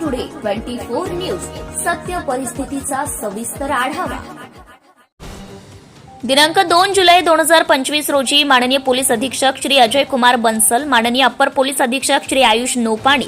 Twenty four news. सत्य परिस्थितीचा सविस्तर आढावा. दिनांक दोन जुलै दोन हजार पंचवीस रोजी माननीय पोलीस अधीक्षक श्री अजय कुमार बन्सल माननीय अप्पर पोलीस अधीक्षक श्री आयुष नोपाणी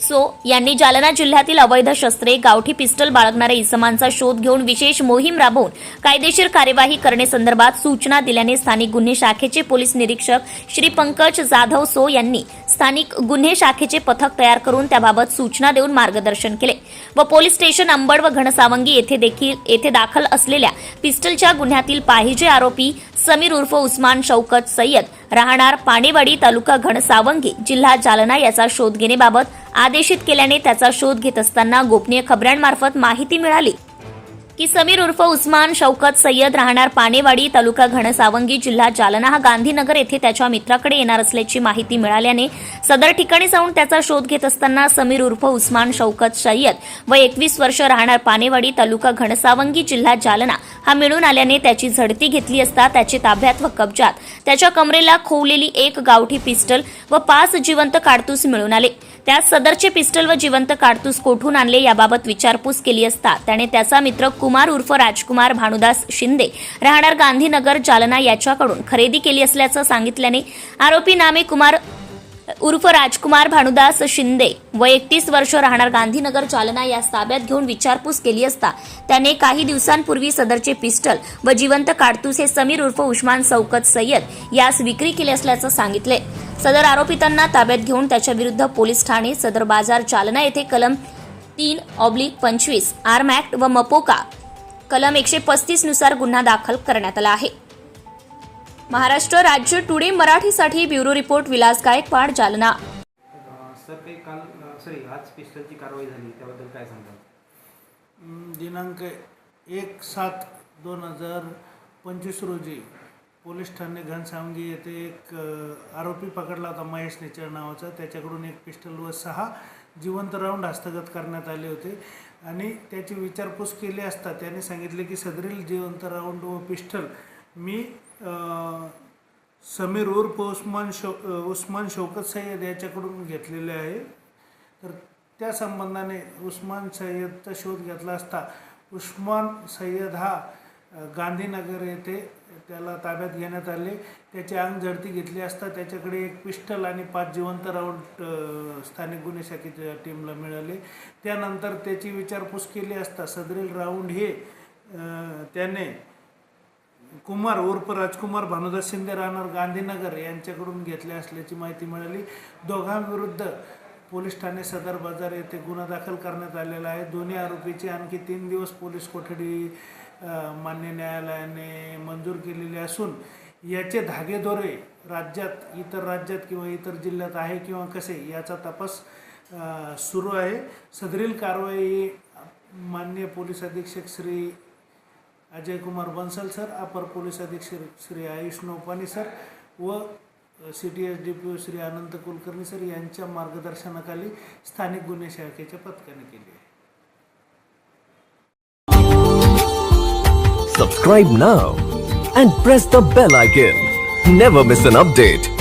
सो यांनी जालना जिल्ह्यातील अवैध शस्त्रे गावठी पिस्टल बाळगणाऱ्या इसमांचा शोध घेऊन विशेष मोहीम राबवून कायदेशीर कार्यवाही करण्यासंदर्भात सूचना दिल्याने स्थानिक गुन्हे शाखेचे पोलीस निरीक्षक श्री पंकज जाधव सो यांनी स्थानिक गुन्हे शाखेचे पथक तयार करून त्याबाबत सूचना देऊन मार्गदर्शन केले व पोलीस स्टेशन अंबड व घनसावंगी येथे देखील येथे दाखल असलेल्या पिस्टलच्या गुन्ह्यातील पाहिजे आरोपी समीर उर्फ उस्मान शौकत सय्यद राहणार पाणेवाडी तालुका घनसावंगी जिल्हा जालना याचा शोध घेण्याबाबत आदेशित केल्याने त्याचा शोध घेत असताना गोपनीय खबऱ्यांमार्फत माहिती मिळाली. की समीर उर्फ उस्मान शौकत सय्यद राहणार पानेवाडी तालुका घनसावंगी जिल्हा जालना हा गांधीनगर येथे त्याच्या मित्राकडे येणार असल्याची माहिती मिळाल्याने सदर ठिकाणी जाऊन त्याचा शोध घेत असताना समीर उर्फ उस्मान शौकत सय्यद व एकवीस वर्ष राहणार पानेवाडी तालुका घनसावंगी जिल्हा जालना हा मिळून आल्याने त्याची झडती घेतली असता त्याची ताब्यात व कब्जात. त्याच्या कमरेला खोवलेली एक गावठी पिस्टल व पाच जिवंत काडतूस मिळून आले. त्यात सदरचे पिस्टल व जिवंत काढतूस कोठून आणले याबाबत विचारपूस केली असता. त्याने त्याचा मित्र कुमार उर्फ राजकुमार भानुदास शिंदे राहणार गांधीनगर जालना याच्याकडून खरेदी केली असल्याचं सांगितल्याने आरोपी नामे कुमार उर्फ राजकुमार भानुदास शिंदे व एकतीस वर्ष राहणार गांधीनगर जालना या ताब्यात घेऊन विचारपूस केली असता त्याने काही दिवसांपूर्वी सदरचे पिस्टल व जिवंत काडतूस हे समीर उर्फ उस्मान सौकत सय्यद यास विक्री केली असल्याचं सांगितले. सदर आरोपितांना ताब्यात घेऊन त्याच्या विरुद्ध पोलीस ठाणे सदर बाजार जालना येथे कलम तीन ऑब्लिक पंचवीस आर्मॅक्ट व मपोका कलम एकशे पस्तीसनुसार गुन्हा दाखल करण्यात आला आहे. महाराष्ट्र राज्य टुडे मराठीसाठी bureau report Vilas Gaikwad Jalna. Sir काही काल सॉरी आज पिस्टलची कारवाई झाली त्याबद्दल काय सांगाल? दिनांक एक सात दोन हजार पंचवीस रोजी पोलीस ठाणे घनसावंगी येथे एक आरोपी पकडला होता महेश नेचर नावाचा. त्याच्याकडून एक पिस्टल व सहा जिवंत राऊंड हस्तगत करण्यात आले होते. आणि त्याची विचारपूस केली असता त्याने सांगितले की सदरील जिवंत राऊंड व पिस्टल मी समीर उर्फ उस्मान शो उस्मान शौकत सय्यद याच्याकडून घेतलेले आहे. तर त्या संबंधाने उस्मान सय्यदचा शोध घेतला असता उस्मान सय्यद हा गांधीनगर येथे त्याला ताब्यात घेण्यात आले. त्याची अंग झडती घेतली असता त्याच्याकडे एक पिस्टल आणि पाच जिवंत राऊंड स्थानिक गुन्हे शाखेच्या टीमला मिळाले. त्यानंतर त्याची विचारपूस केली असता सदरील राऊंड हे त्याने कुमार उर्फ राजकुमार भानुदास शिंदे राहणार गांधीनगर यांच्याकडून घेतले असल्याची माहिती मिळाली. दोघांविरुद्ध पोलीस ठाणे सदर बाजार येथे गुन्हा दाखल करण्यात आलेला आहे. दोन्ही आरोपीची आणखी तीन दिवस पोलीस कोठडी मान्य न्यायालयाने मंजूर केलेली असून याचे धागेदोरे राज्यात इतर राज्यात किंवा इतर जिल्ह्यात आहे किंवा कसे याचा तपास सुरू आहे. सदरील कारवाई माननीय पोलीस अधीक्षक श्री अजय कुमार बन्सल सर अपर पोलीस अधीक्षक श्री आयुष नोपानी सर व C T S D P O Shri Anant Kulkarni sir यांच्या मार्गदर्शनाखाली स्थानिक गुन्हे शाखेच्या पथकाने केली आहे Subscribe now and press the bell icon. Never miss an update.